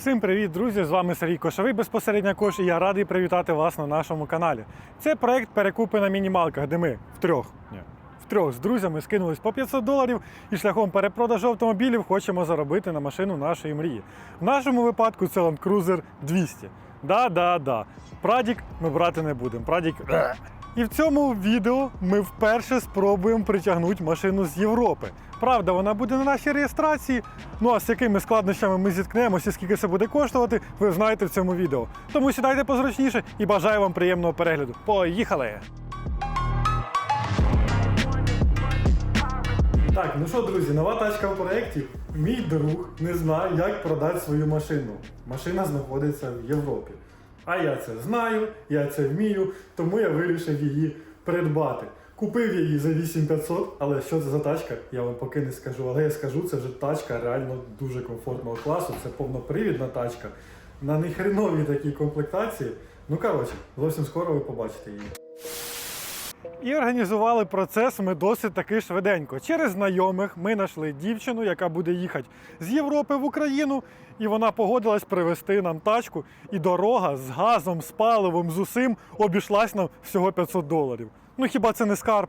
Всім привіт, друзі! З вами Сергій Кошовий, безпосередньо Кош, і я радий привітати вас на нашому каналі. Це проект перекупи на мінімалках, де ми втрьох, ні, втрьох з друзями скинулись по 500 доларів і шляхом перепродажу автомобілів хочемо заробити на машину нашої мрії. В нашому випадку це Land Cruiser 200. Да-да-да. Прадік ми брати не будемо. Прадік. І в цьому відео ми вперше спробуємо притягнути машину з Європи. Правда, вона буде на нашій реєстрації. Ну а з якими складнощами ми зіткнемося, скільки це буде коштувати, ви знаєте в цьому відео. Тому сідайте позручніше і бажаю вам приємного перегляду. Поїхали! Так, ну що, друзі, нова тачка в проєкті. Мій друг не знає, як продати свою машину. Машина знаходиться в Європі. А я це знаю, я це вмію, тому я вирішив її придбати. Купив її за 8500, але що це за тачка, я вам поки не скажу. Але я скажу, це вже тачка реально дуже комфортного класу. Це повнопривідна тачка. На нехреновій такій комплектації. Ну коротше, зовсім скоро ви побачите її. І організували процес ми досить таки швиденько. Через знайомих ми знайшли дівчину, яка буде їхати з Європи в Україну, і вона погодилась привезти нам тачку. І дорога з газом, з паливом, з усім обійшлась нам всього 500 доларів. Ну хіба це не скарб?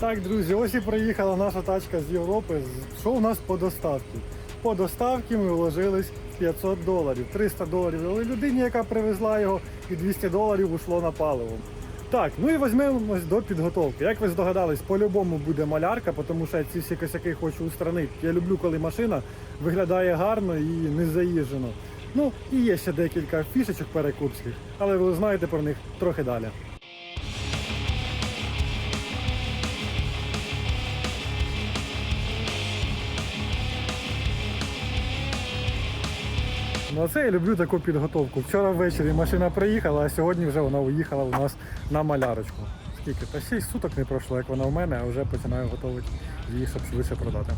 Так, друзі, ось і приїхала наша тачка з Європи. Що у нас по доставці? По доставці ми вложились 500 доларів. 300 доларів дали людині, яка привезла його, і 200 доларів ушло на паливо. Так, ну і візьмемось до підготовки. Як ви здогадались, по-любому буде малярка, тому що я ці всі косяки хочу устранити. Я люблю, коли машина виглядає гарно і не заїжджено. Ну і є ще декілька фішечок перекупських, але ви знаєте про них трохи далі. Ну, це я люблю таку підготовку. Вчора ввечері машина приїхала, а сьогодні вже вона уїхала у нас на малярочку. Скільки? Та 6 суток не пройшло, як вона в мене, а вже починаю готувати її, щоб швидше продати.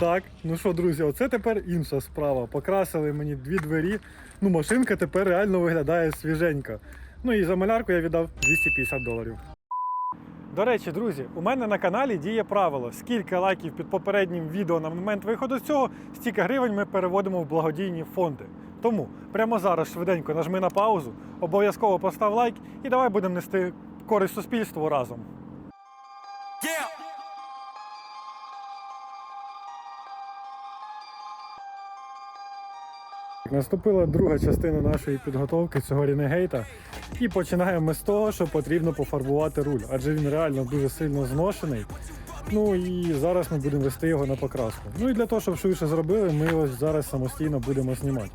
Так, ну що, друзі, оце тепер інша справа. Покрасили мені дві двері. Ну, машинка тепер реально виглядає свіженька. Ну і за малярку я віддав 250 доларів. До речі, друзі, у мене на каналі діє правило: скільки лайків під попереднім відео на момент виходу з цього, стільки гривень ми переводимо в благодійні фонди. Тому прямо зараз швиденько нажми на паузу, обов'язково постав лайк і давай будемо нести користь суспільству разом. Yeah. Наступила друга частина нашої підготовки цього ренегейта. І починаємо ми з того, що потрібно пофарбувати руль, адже він реально дуже сильно зношений. Ну і зараз ми будемо вести його на покраску. Ну і для того, щоб швидше зробили, ми його зараз самостійно будемо знімати.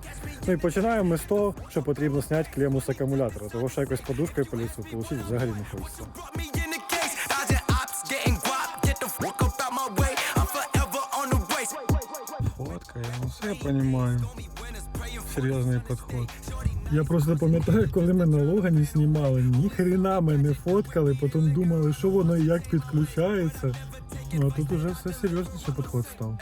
Ну і починаємо ми з того, що потрібно зняти клему з акумулятора, тому що якось подушкою по лісу отримати взагалі не хочеться. Brought me in the case. Dodging ops, getting guap. Get the fuck up out my way. I'm forever on the race. Фоткає, ну все я. Серйозний підход. Я просто пам'ятаю, коли ми на Логані знімали, ні хрена ми не фоткали, потім думали, що воно і як підключається. Ну а тут уже все серйозніше підход став.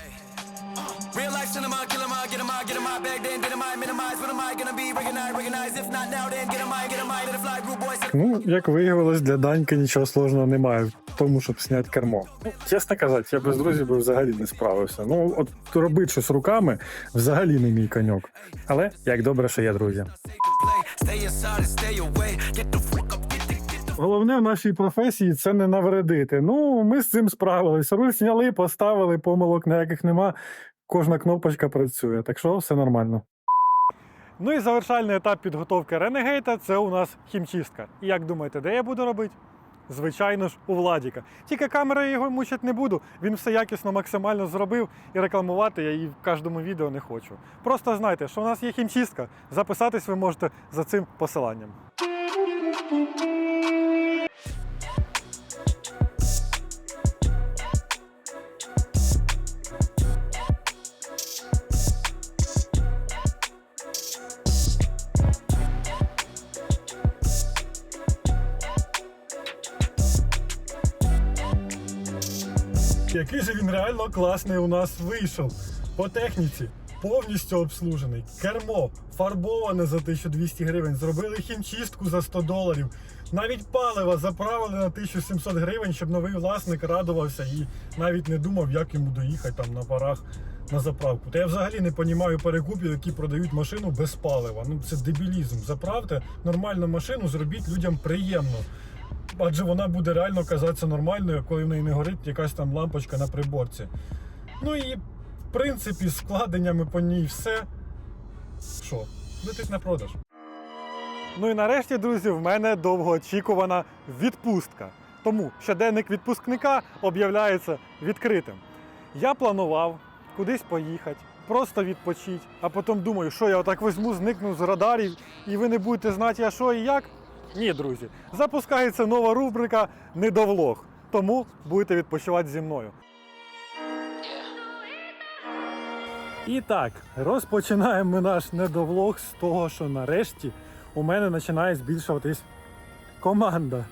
Real life cinema, kill 'em all, get 'em all, get 'em all back then, did 'em I minimize, What am I gonna be Recognize, recognize. If not now, Ну, як виявилось, для Даньки нічого сложного немає в тому, щоб зняти кермо. Ну, чесно казати, я без друзів би взагалі не справився. Ну, от робити щось руками взагалі не мій коньок. Але як добре, що є друзі. Головне в нашій професії це не навредити. Ну, ми з цим справилися. Руль зняли, поставили, помилок ніяких нема. Кожна кнопочка працює, так що все нормально. Ну і завершальний етап підготовки Ренегейта це у нас хімчистка. І як думаєте, де я буду робити? Звичайно ж, у Владіка. Тільки камерою його мучити не буду. Він все якісно, максимально зробив і рекламувати я її в кожному відео не хочу. Просто знайте, що у нас є хімчистка. Записатись ви можете за цим посиланням. Який же він реально класний у нас вийшов. По техніці повністю обслужений. Кермо фарбоване за 1200 гривень. Зробили хімчистку за 100 доларів. Навіть паливо заправили на 1700 гривень, щоб новий власник радувався і навіть не думав, як йому доїхати там на парах на заправку. Та я взагалі не розумію перекупів, які продають машину без палива. Ну це дебілізм. Заправте нормальну машину, зробіть людям приємно. Адже вона буде реально казатися нормальною, коли в неї не горить якась там лампочка на приборці. Ну і в принципі складеннями по ній все. Що, летить на продаж. Ну і нарешті, друзі, в мене довгоочікувана відпустка. Тому щоденник відпускника об'являється відкритим. Я планував кудись поїхати, просто відпочити, а потім думаю, що я отак візьму, зникну з радарів, і ви не будете знати, я що і як. Ні, друзі, запускається нова рубрика Недовлог. Тому будете відпочивати зі мною. І так, розпочинаємо ми наш недовлог з того, що нарешті у мене починає збільшуватись команда.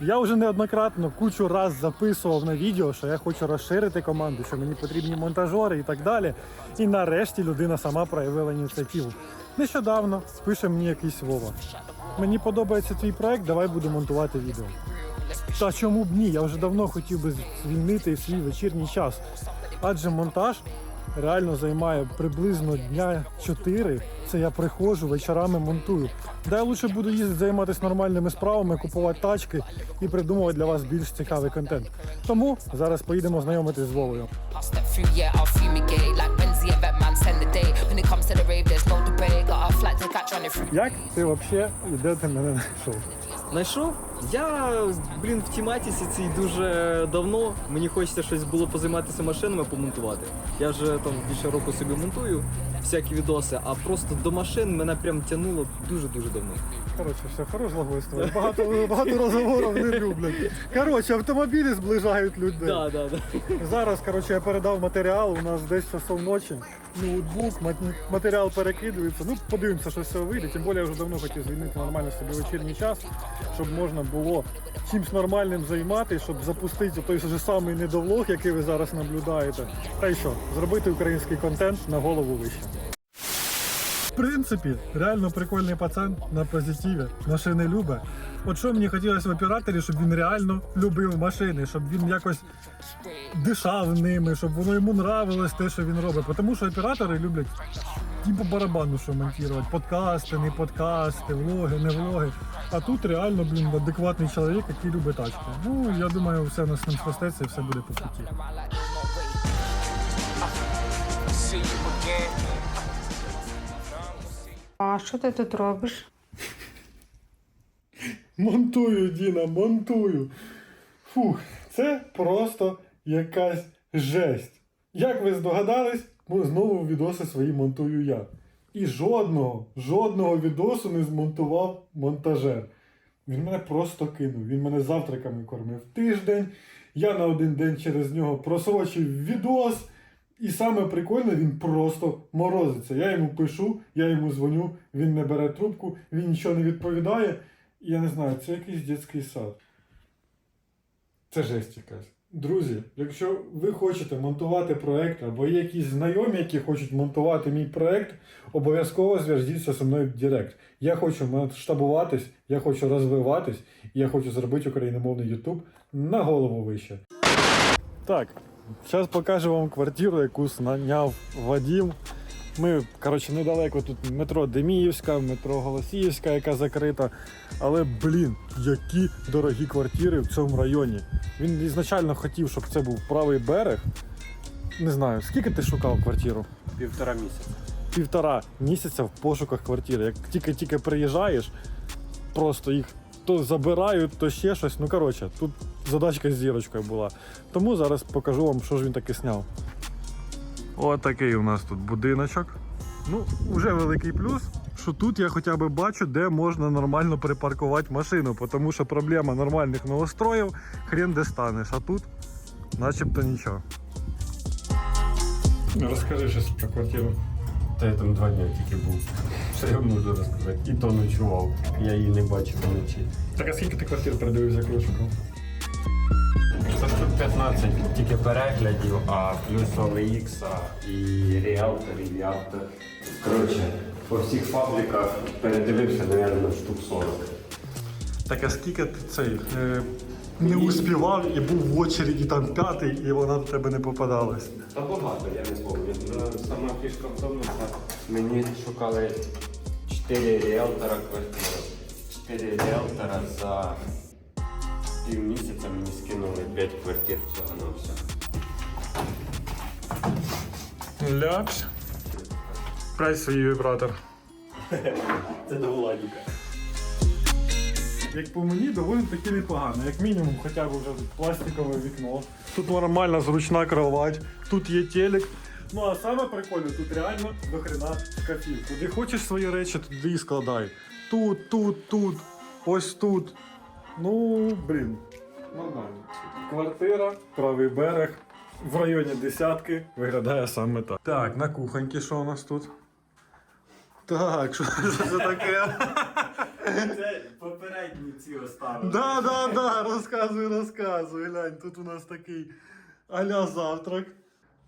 Я вже неоднократно кучу раз записував на відео, що я хочу розширити команду, що мені потрібні монтажери і так далі. І нарешті людина сама проявила ініціативу. Нещодавно пише мені якийсь Вова. Мені подобається твій проект, давай будемо монтувати відео. Та чому б ні? Я вже давно хотів би звільнити свій вечірній час. Адже монтаж реально займає приблизно дня 4. Це я приходжу, вечорами монтую. Да я лучше буду їздити займатися нормальними справами, купувати тачки і придумувати для вас більш цікавий контент. Тому зараз поїдемо знайомитись з Вовою. Як ти взагалі і де ти мене знайшов? Знайшов? Я, блін, в тематиці цій дуже давно. Мені хочеться щось було позайматися машинами, помонтувати. Я вже там більше року собі монтую всякі відоси, а просто до машин мене прям тянуло дуже-дуже давно. Коротше, все, хорош лагойство. Багато, багато розговорів не люблять. Коротше, автомобілі зближають людей. Да, да, да. Зараз, коротше, я передав матеріал, у нас десь часов ночі. Ноутбук, мат- матеріал перекидується. Ну, подивимося, що з цього вийде. Тим більше я вже давно хотів звільнити нормально собі вечірній час, щоб можна було чимось нормальним займатися, щоб запустити той же самий недовлог, який ви зараз наблюдаєте. Та й що, зробити український контент на голову вище. Принципі, реально прикольний пацан на позитиві. Машини любить. От що мені хотілося в операторі, щоб він реально любив машини, щоб він якось дишав ними, щоб воно йому нравилось те, що він робить. Тому що оператори люблять і по барабану, що монтувати. Подкасти, не подкасти, влоги, не влоги. А тут реально, блін, адекватний чоловік, який любить тачки. Ну, я думаю, все на ним схвастеться і все буде по путі. А що ти тут робиш? Монтую, Діна, монтую. Фух, це просто якась жесть. Як ви здогадались, знову відоси свої монтую я. І жодного, жодного відосу не змонтував монтажер. Він мене просто кинув. Він мене завтраками кормив тиждень. Я на один день через нього просрочив відос. І саме прикольне, він просто морозиться. Я йому пишу, я йому дзвоню, він не бере трубку, він нічого не відповідає. Я не знаю, це якийсь дитячий сад. Це жесть якась. Друзі, якщо ви хочете монтувати проект, або є якісь знайомі, які хочуть монтувати мій проект, обов'язково зв'яжіться зі мною в Директ. Я хочу масштабуватись, я хочу розвиватись, і я хочу зробити україномовний YouTube на голову вище. Так, зараз покажу вам квартиру, яку наняв Вадім. Ми, коротше, недалеко тут метро Деміївська, метро Голосіївська, яка закрита. Але, блін, які дорогі квартири в цьому районі. Він ізначально хотів, щоб це був правий берег. Не знаю, скільки ти шукав квартиру? Півтора місяця. Півтора місяця в пошуках квартири. Як тільки-тільки приїжджаєш, просто їх то забирають, то ще щось. Ну коротше, тут задачка з зірочкою була. Тому зараз покажу вам, що ж він таки сняв. Ось такий у нас тут будиночок. Ну, вже великий плюс, що тут я хоча б бачу, де можна нормально припаркувати машину, тому що проблема нормальних новостроїв хрен де станеш, а тут начебто нічого. Розкажи щось про квартиру. Та я там два дні тільки був. Що я можу розказати? І то ночував. Я її не бачив вночі. Так а скільки ти квартир передивився ключиком? Це тут 15 тільки переглядів, а плюс OLX і Realtor, і Realtor. Коротше, по всіх фабриках передивився, мабуть, штук 40. Так а скільки ти цей е, не успівав і був в очереді там п'ятий, і вона до тебе не попадалась. Та багато, я не пам'ятаю. Ну, Сама фішка в тому, що мені шукали 4 ріелтора квартиру. 4 ріелтора за пів місяця мені скинули 5 квартир всього на все. Ляпс. Прай свій вібратор. Це до Владіка. Як по мені, доволі таки непогано. Як мінімум, хоча б вже пластикове вікно. Тут нормальна зручна кровать, тут є телек. Ну а саме прикольне, тут реально до хрена шкафів. Куди хочеш свої речі, туди і складай. Тут, тут, тут, ось тут. Ну, блін, нормально. Квартира, правий берег. В районі десятки виглядає саме так. Так, на кухоньки що у нас тут? Так, що це таке? Це попередні ці оставили. Да, да, да, розказуй, розказуй. Глянь, тут у нас такий аля завтрак.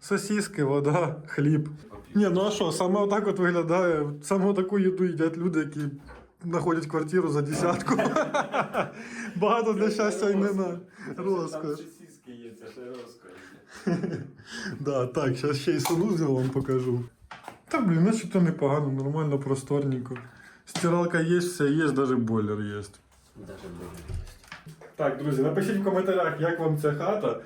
Сосиски, вода, хліб. Ні, ну а що, саме отак от виглядає. Саме таку їду їдять люди, які знаходять квартиру за десятку. Багато для щастя і не на розкош. сосиски є, це ще розкош. Да, так, зараз ще й санузел вам покажу. Та блін, начебто непогано, нормально, просторненько. Стиралка є, все є, навіть бойлер є. Так, друзі, напишіть в коментарях, як вам ця хата.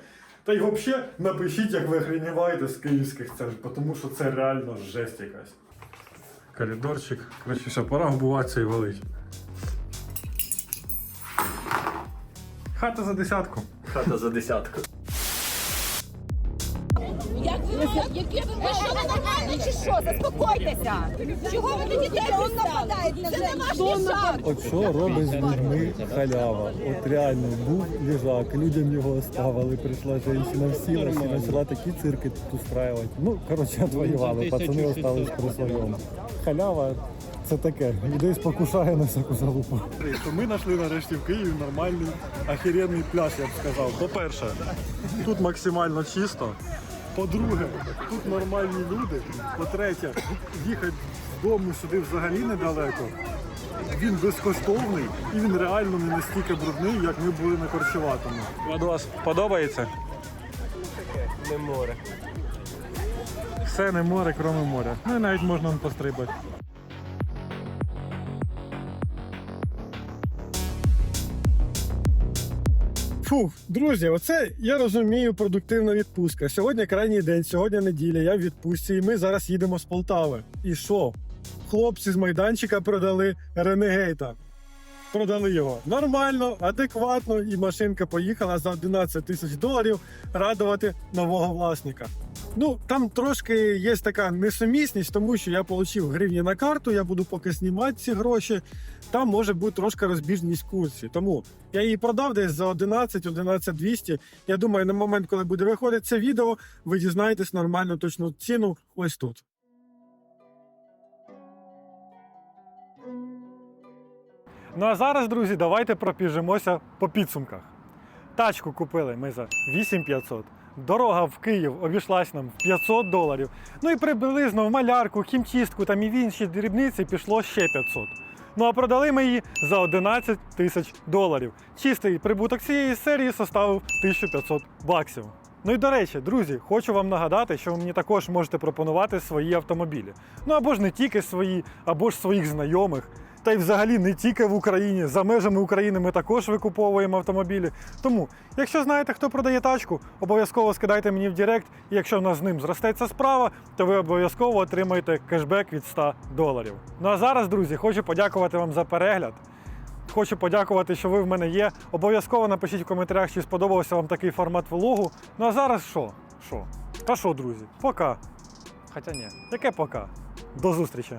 Та й взагалі напишіть, як ви охреніваєте з київських цен, тому що це реально жесть якась. Коридорчик. Коротше, все, пора вбуватися і валить. Хата за десятку. Хата за десятку. Ви, що ви нормально чи що? Заспокойтеся. Чого ви на дітей нападаєте? Це не ваш ліжак. От що робить з людьми халява? От реально був ліжак, людям його оставили, прийшла жінка, всілася і почала такі цирки тут устраювати. Ну, коротше, отвоювали, пацани остались при своєму. Халява це таке, людей спокушає на всяку залупу. То ми знайшли нарешті в Києві нормальний ахеренний пляж, я б сказав. По-перше, тут максимально чисто. По-друге, тут нормальні люди. По-третє, їхати з дому сюди взагалі недалеко. Він безкоштовний і він реально не настільки брудний, як ми були на Корчуватому. вас подобається? Не море. Все не море, крім моря. Ну і навіть можна пострибати. Фух, друзі, оце я розумію продуктивна відпустка. Сьогодні крайній день, сьогодні неділя, я в відпустці, і ми зараз їдемо з Полтави. І що? Хлопці з майданчика продали Ренегейта. Продали його нормально, адекватно, і машинка поїхала за 11 тисяч доларів радувати нового власника. Ну, там трошки є така несумісність, тому що я отримав гривні на карту, я буду поки знімати ці гроші. Там може бути трошки розбіжність курсі. Тому я її продав десь за 11 11 200. Я думаю, на момент, коли буде виходити це відео, ви дізнаєтесь нормальну точну ціну ось тут. Ну а зараз, друзі, давайте пробіжимося по підсумках. Тачку купили ми за 8500. Дорога в Київ обійшлась нам в 500 доларів. Ну і приблизно в малярку, хімчистку та і в інші дрібниці пішло ще 500. Ну а продали ми її за 11 тисяч доларів. Чистий прибуток цієї серії составив 1500 баксів. Ну і до речі, друзі, хочу вам нагадати, що ви мені також можете пропонувати свої автомобілі. Ну або ж не тільки свої, або ж своїх знайомих. Та й взагалі не тільки в Україні, за межами України ми також викуповуємо автомобілі. Тому, якщо знаєте, хто продає тачку, обов'язково скидайте мені в Директ. І якщо в нас з ним зростеться справа, то ви обов'язково отримаєте кешбек від 100 доларів. Ну а зараз, друзі, хочу подякувати вам за перегляд. Хочу подякувати, що ви в мене є. Обов'язково напишіть в коментарях, чи сподобався вам такий формат влогу. Ну а зараз що? Що? Та що, друзі? Пока. Хоча ні. Яке пока? До зустрічі!